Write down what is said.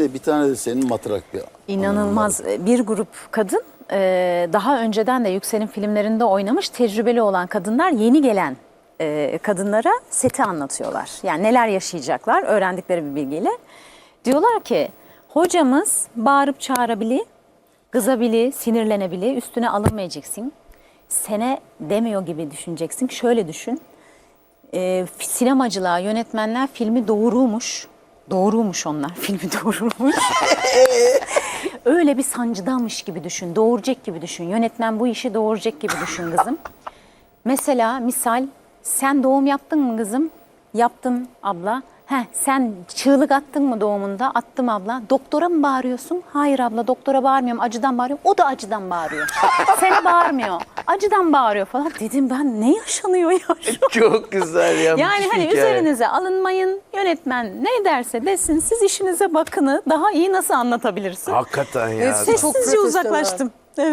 Bir tane de senin matrak bir İnanılmaz bir grup kadın e, daha önceden de Yüksel'in filmlerinde oynamış tecrübeli olan kadınlar yeni gelen e, kadınlara seti anlatıyorlar. Yani neler yaşayacaklar öğrendikleri bir bilgiyle. Diyorlar ki hocamız bağırıp çağırabilir, kızabilir, sinirlenebilir, üstüne alınmayacaksın. Sene demiyor gibi düşüneceksin. Şöyle düşün. E, sinemacılığa yönetmenler filmi doğurmuş. Doğurmuş onlar. Filmi doğurmuş. Öyle bir sancıdanmış gibi düşün. Doğuracak gibi düşün. Yönetmen bu işi doğuracak gibi düşün kızım. Mesela misal sen doğum yaptın mı kızım? Yaptım abla. Heh, sen çığlık attın mı doğumunda? Attım abla. Doktora mı bağırıyorsun? Hayır abla doktora bağırmıyorum. Acıdan bağırıyorum. O da acıdan bağırıyor. Sen bağırmıyor. Acıdan bağırıyor falan. Dedim ben ne yaşanıyor ya? şu an? Çok güzel ya. Yani hani hikaye. üzerinize alınmayın. Yönetmen ne derse desin. Siz işinize bakını daha iyi nasıl anlatabilirsiniz? Hakikaten ya. Sessizce uzaklaştım. Evet.